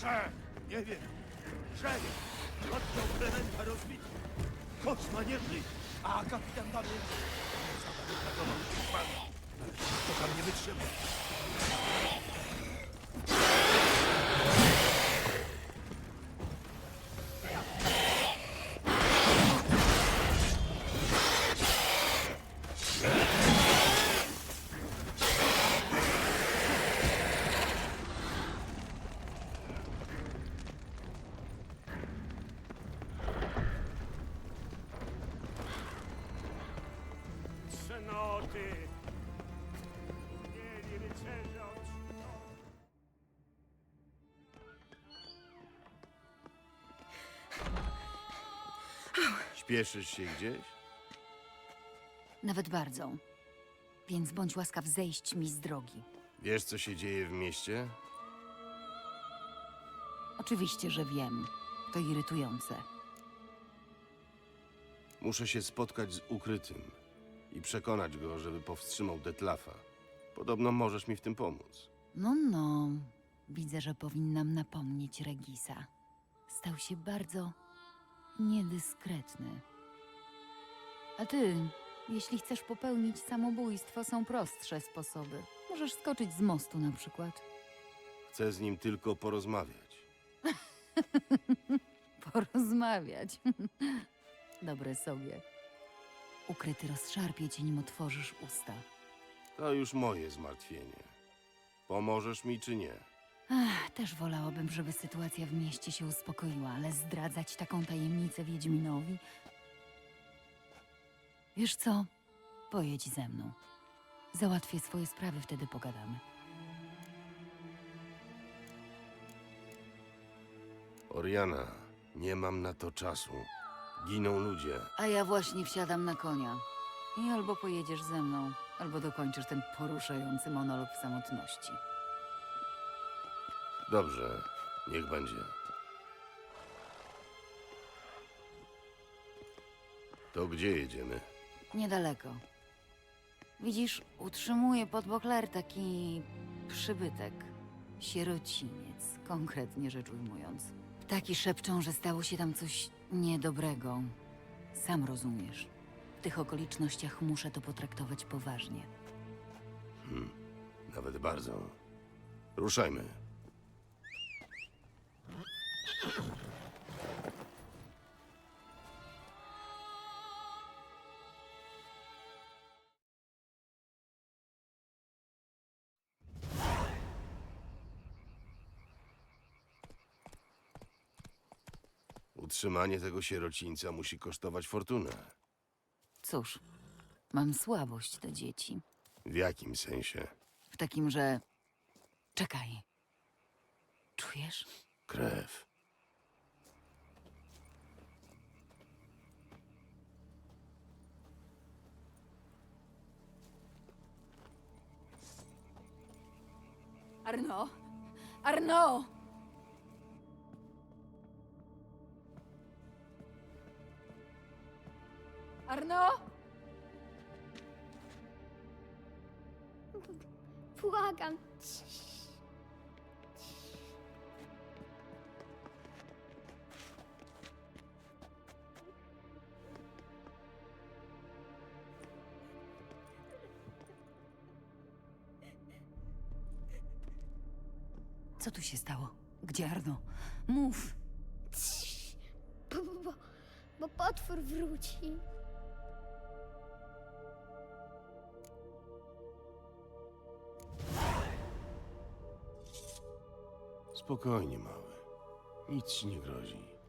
Mówże! Nie wiem. Żewie. Oddział Klementa rozbity. Koczma nie żyje. A kapitan Damian zabarykadował szpami. To tam nie wytrzyma. Śpieszysz się gdzieś? Nawet bardzo. Więc bądź łaskaw zejść mi z drogi. Wiesz, co się dzieje w mieście? Oczywiście, że wiem. To irytujące. Muszę się spotkać z ukrytym i przekonać go, żeby powstrzymał Detlafa. Podobno możesz mi w tym pomóc. No, no. Widzę, że powinnam napomnieć Regisa. Stał się bardzo niedyskretny. A ty, jeśli chcesz popełnić samobójstwo, są prostsze sposoby. Możesz skoczyć z mostu na przykład. Chcę z nim tylko porozmawiać. Porozmawiać. Dobre sobie. Ukryty rozszarpie cię, nim otworzysz usta. To już moje zmartwienie. Pomożesz mi czy nie? Ach, też wolałabym, żeby sytuacja w mieście się uspokoiła, ale zdradzać taką tajemnicę Wiedźminowi? Wiesz co? Pojedź ze mną. Załatwię swoje sprawy, wtedy pogadamy. Oriana, nie mam na to czasu. Giną ludzie. A ja właśnie wsiadam na konia. I albo pojedziesz ze mną, albo dokończysz ten poruszający monolog w samotności. Dobrze, niech będzie. To gdzie jedziemy? Niedaleko. Widzisz, utrzymuję pod Bokler taki przybytek. Sierociniec, konkretnie rzecz ujmując. Ptaki szepczą, że stało się tam coś niedobrego. Sam rozumiesz. W tych okolicznościach muszę to potraktować poważnie. Nawet bardzo. Ruszajmy. Utrzymanie tego sierocińca musi kosztować fortunę. Cóż, mam słabość do dzieci. W jakim sensie? W takim, że. Czekaj. Czujesz? Krew. Arno! Arno! Arno! Błagam. Się stało? Gdzie Arno? Mów! Bo, bo, bo, bo potwór wróci. Spokojnie, mały. Nic ci nie grozi.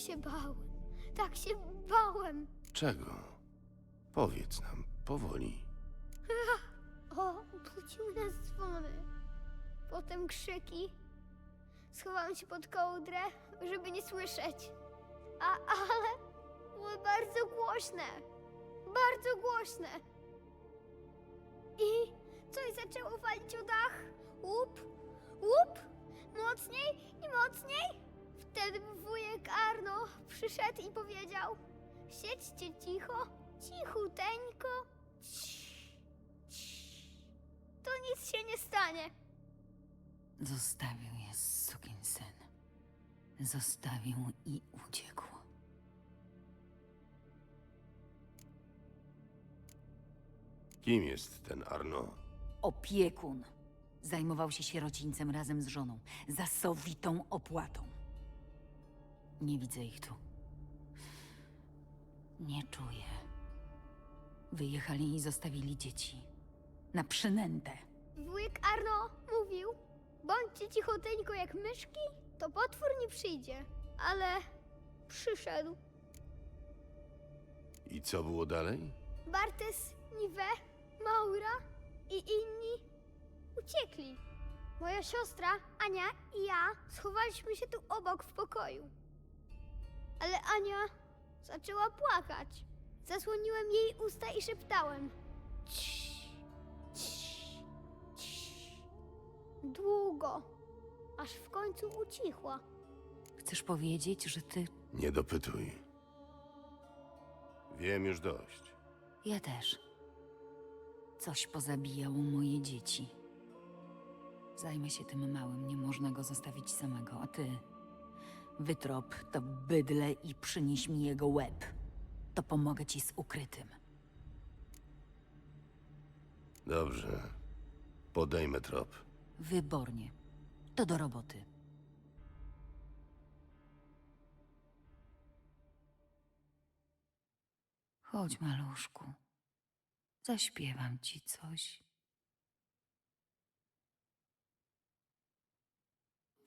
Się bałem. Tak się bałem. Czego? Powiedz nam, powoli. O, budził nas dzwony. Potem krzyki. Schowałam się pod kołdrę, żeby nie słyszeć. A, ale były bardzo głośne. Bardzo głośne. I coś zaczęło walić o dach. Łup, łup, mocniej i mocniej. wtedy wujek Arno przyszedł i powiedział: Siedźcie cicho, cichuteńko. Cii, cii. To nic się nie stanie. Zostawił je syn. Zostawił i uciekł. Kim jest ten Arno? Opiekun. Zajmował się sierocińcem razem z żoną. Za sowitą opłatą. Nie widzę ich tu. Nie czuję. Wyjechali i zostawili dzieci. Na przynętę. Wujek Arno mówił: Bądźcie cichuteńko jak myszki, to potwór nie przyjdzie. Ale przyszedł. I co było dalej? Bartes, Nive, Maura i inni uciekli. Moja siostra, Ania i ja schowaliśmy się tu obok w pokoju. Ale Ania zaczęła płakać. Zasłoniłem jej usta i szeptałem. Cii, cii, cii. Długo, aż w końcu ucichła. Chcesz powiedzieć, że ty. Nie dopytuj. Wiem już dość. Ja też. Coś pozabijało moje dzieci. Zajmę się tym małym, nie można go zostawić samego, a ty. Wytrop to bydle i przynieś mi jego łeb. To pomogę ci z ukrytym. Dobrze. Podejmę trop. Wybornie. To do roboty. Chodź, maluszku. Zaśpiewam ci coś.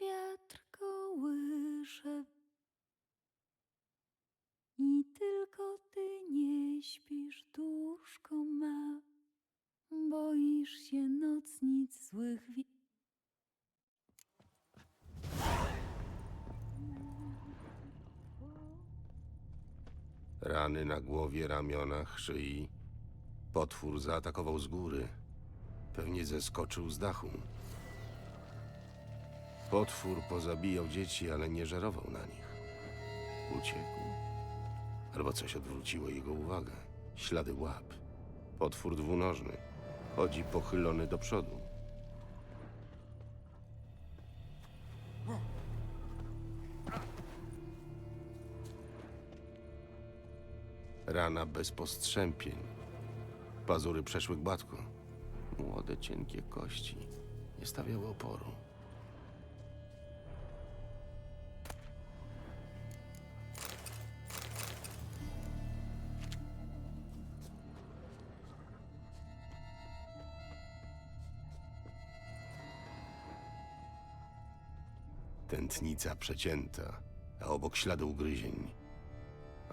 Wiatr kołysze i tylko ty nie śpisz, duszko ma. Boisz się nocnic złych wi... Rany na głowie, ramionach, szyi. Potwór zaatakował z góry. Pewnie zeskoczył z dachu. Potwór pozabijał dzieci, ale nie żerował na nich. Uciekł. Albo coś odwróciło jego uwagę. Ślady łap. Potwór dwunożny. Chodzi pochylony do przodu. Rana bez postrzępień. Pazury przeszły gładko. Młode, cienkie kości nie stawiały oporu. Tętnica przecięta, a obok ślady ugryzień.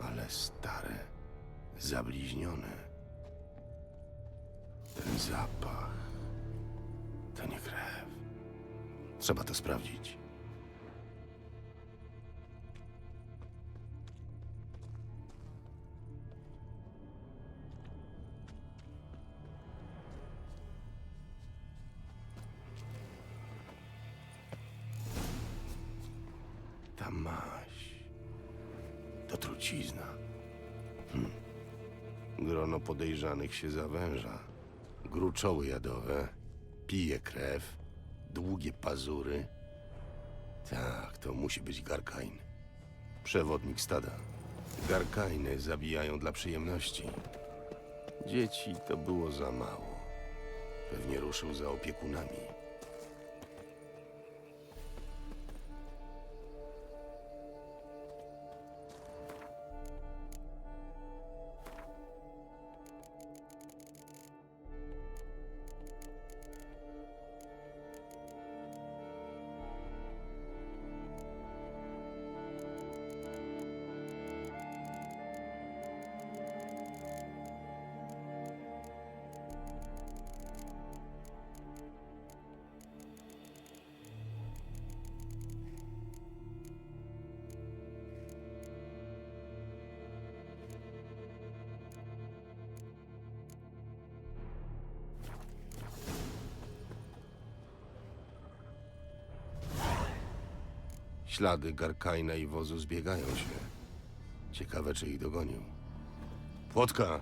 Ale stare, zabliźnione. Ten zapach to nie krew. Trzeba to sprawdzić. Ta maź to trucizna. Hm. Grono podejrzanych się zawęża. Gruczoły jadowe, pije krew, długie pazury. Tak, to musi być Garkain. Przewodnik stada. Garkainy zabijają dla przyjemności. Dzieci to było za mało. Pewnie ruszył za opiekunami. Ślady Garkaina i wozu zbiegają się. Ciekawe, czy ich dogonił. Płotka!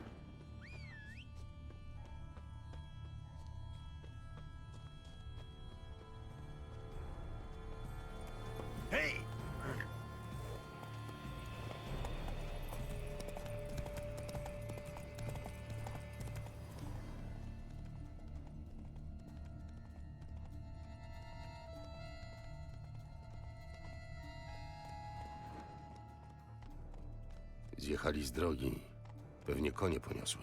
Zjechali z drogi. Pewnie konie poniosły.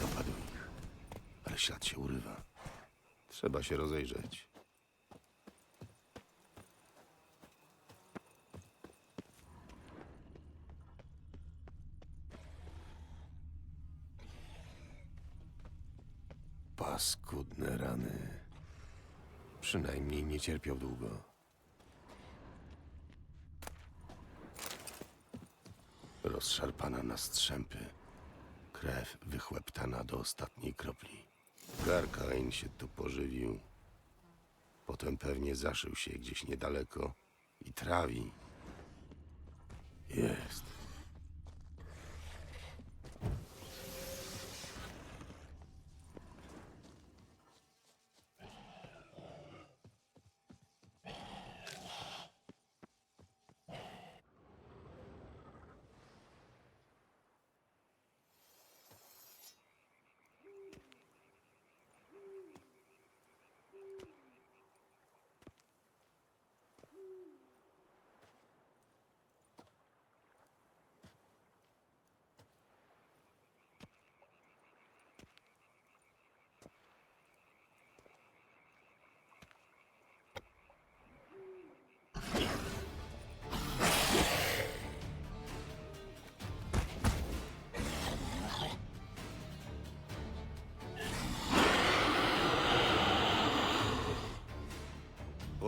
Dopadł ale ślad się urywa. Trzeba się rozejrzeć. Paskudne rany. Przynajmniej nie cierpiał długo. Rozszarpana na strzępy. Krew wychłeptana do ostatniej kropli. Garkain się tu pożywił. Potem pewnie zaszył się gdzieś niedaleko i trawi. Jest.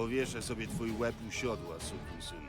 Powieszę sobie twój łeb u siodła, synu.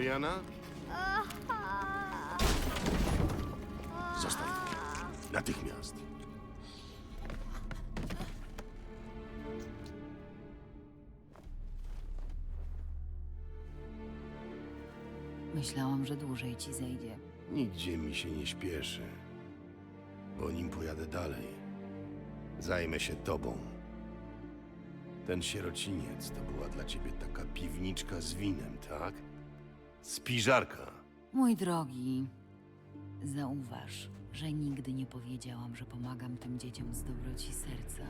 Oriana? Zostań. Natychmiast. Myślałam, że dłużej ci zejdzie. Nigdzie mi się nie śpieszy. Bo nim pojadę dalej, zajmę się tobą. Ten sierociniec to była dla ciebie taka piwniczka z winem, tak? Spiżarka. Mój drogi, zauważ, że nigdy nie powiedziałam, że pomagam tym dzieciom z dobroci serca.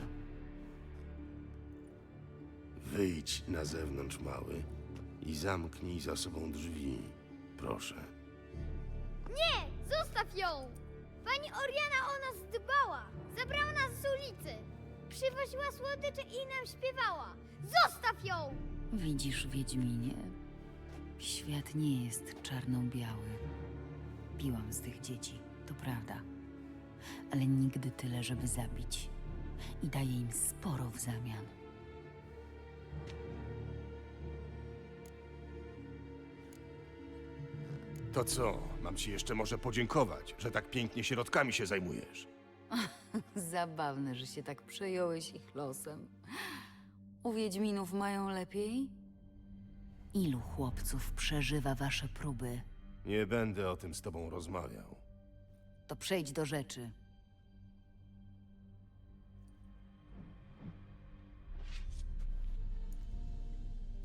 Wyjdź na zewnątrz, mały, i zamknij za sobą drzwi. Proszę. Nie! Zostaw ją! Pani Oriana o nas dbała! Zabrała nas z ulicy! Przywoziła słodycze i nam śpiewała! Zostaw ją! Widzisz, Wiedźminie, świat nie jest czarno-biały. Piłam z tych dzieci, to prawda. Ale nigdy tyle, żeby zabić. I daję im sporo w zamian. To co? Mam ci jeszcze może podziękować, że tak pięknie środkami się zajmujesz. Zabawne, że się tak przejąłeś ich losem. U Wiedźminów mają lepiej? Ilu chłopców przeżywa wasze próby? Nie będę o tym z tobą rozmawiał. To przejdź do rzeczy.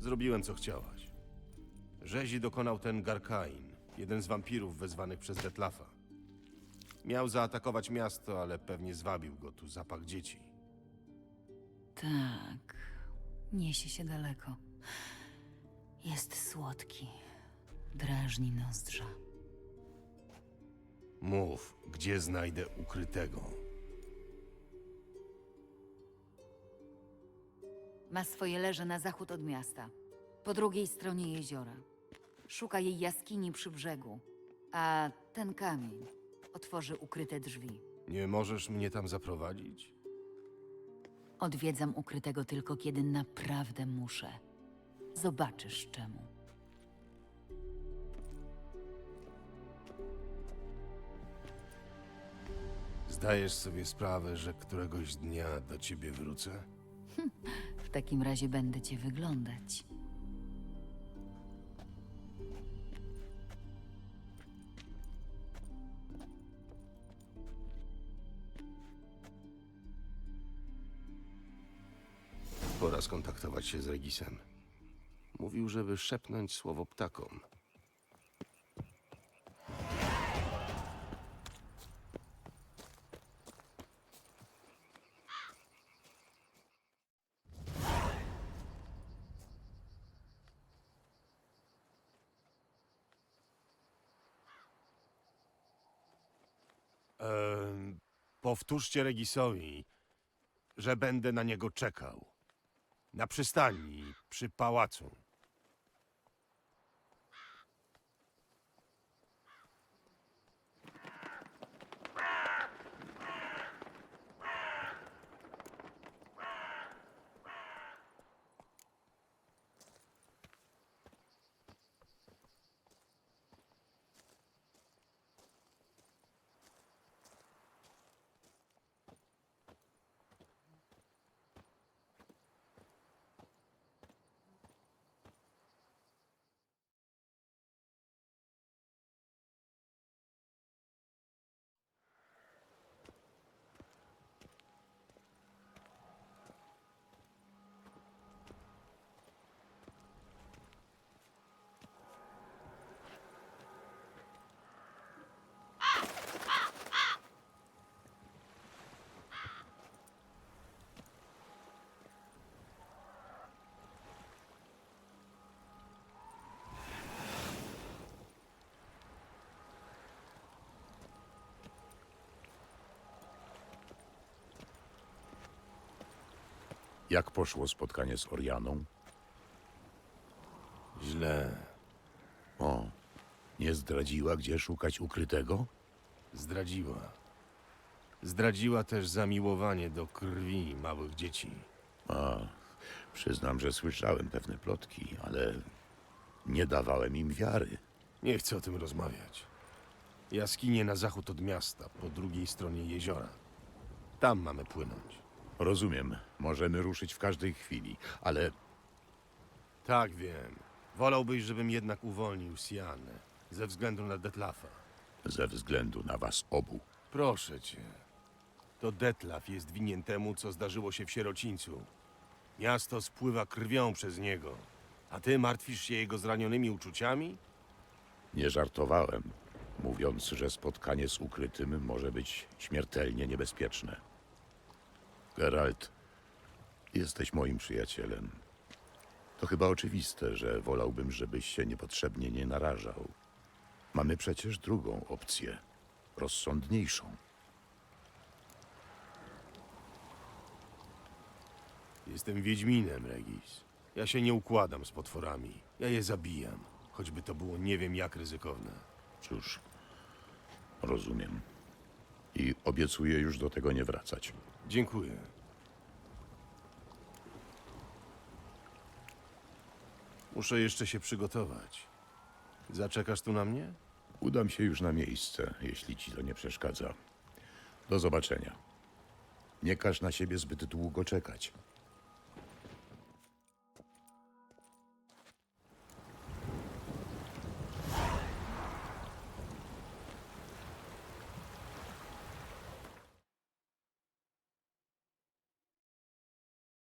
Zrobiłem, co chciałaś. Rzezi dokonał ten Garkain, jeden z wampirów wezwanych przez Detlafa. Miał zaatakować miasto, ale pewnie zwabił go tu zapach dzieci. Tak, niesie się daleko. Jest słodki, drażni nozdrza. Mów, gdzie znajdę ukrytego. Ma swoje leże na zachód od miasta, po drugiej stronie jeziora. Szuka jej jaskini przy brzegu, a ten kamień otworzy ukryte drzwi. Nie możesz mnie tam zaprowadzić? Odwiedzam ukrytego tylko kiedy naprawdę muszę. Zobaczysz czemu. Zdajesz sobie sprawę, że któregoś dnia do ciebie wrócę? W takim razie będę cię wyglądać. Pora skontaktować się z Regisem. Mówił, żeby szepnąć słowo ptakom. Ehm, powtórzcie Regisowi, że będę na niego czekał. Na przystani, przy pałacu. Jak poszło spotkanie z Orianą? Źle. O, nie zdradziła, gdzie szukać ukrytego? Zdradziła. Zdradziła też zamiłowanie do krwi małych dzieci. A, przyznam, że słyszałem pewne plotki, ale Nie dawałem im wiary. Nie chcę o tym rozmawiać. Jaskinie na zachód od miasta, po drugiej stronie jeziora. Tam mamy płynąć. Rozumiem, możemy ruszyć w każdej chwili, ale Tak, wiem. Wolałbyś, żebym jednak uwolnił Sianę. Ze względu na Detlafa. ze względu na was obu. Proszę cię. To Detlaf jest winien temu, co zdarzyło się w sierocińcu. Miasto spływa krwią przez niego. A ty martwisz się jego zranionymi uczuciami? Nie żartowałem, mówiąc, że spotkanie z ukrytym może być śmiertelnie niebezpieczne. Geralt, jesteś moim przyjacielem. To chyba oczywiste, że wolałbym, żebyś się niepotrzebnie nie narażał. Mamy przecież drugą opcję, rozsądniejszą. Jestem Wiedźminem, Regis. Ja się nie układam z potworami. Ja je zabijam. Choćby to było nie wiem jak ryzykowne. Cóż, rozumiem. I obiecuję już do tego nie wracać. Dziękuję. Muszę jeszcze się przygotować. Zaczekasz tu na mnie? Udam się już na miejsce, jeśli ci to nie przeszkadza. Do zobaczenia. Nie każ na siebie zbyt długo czekać.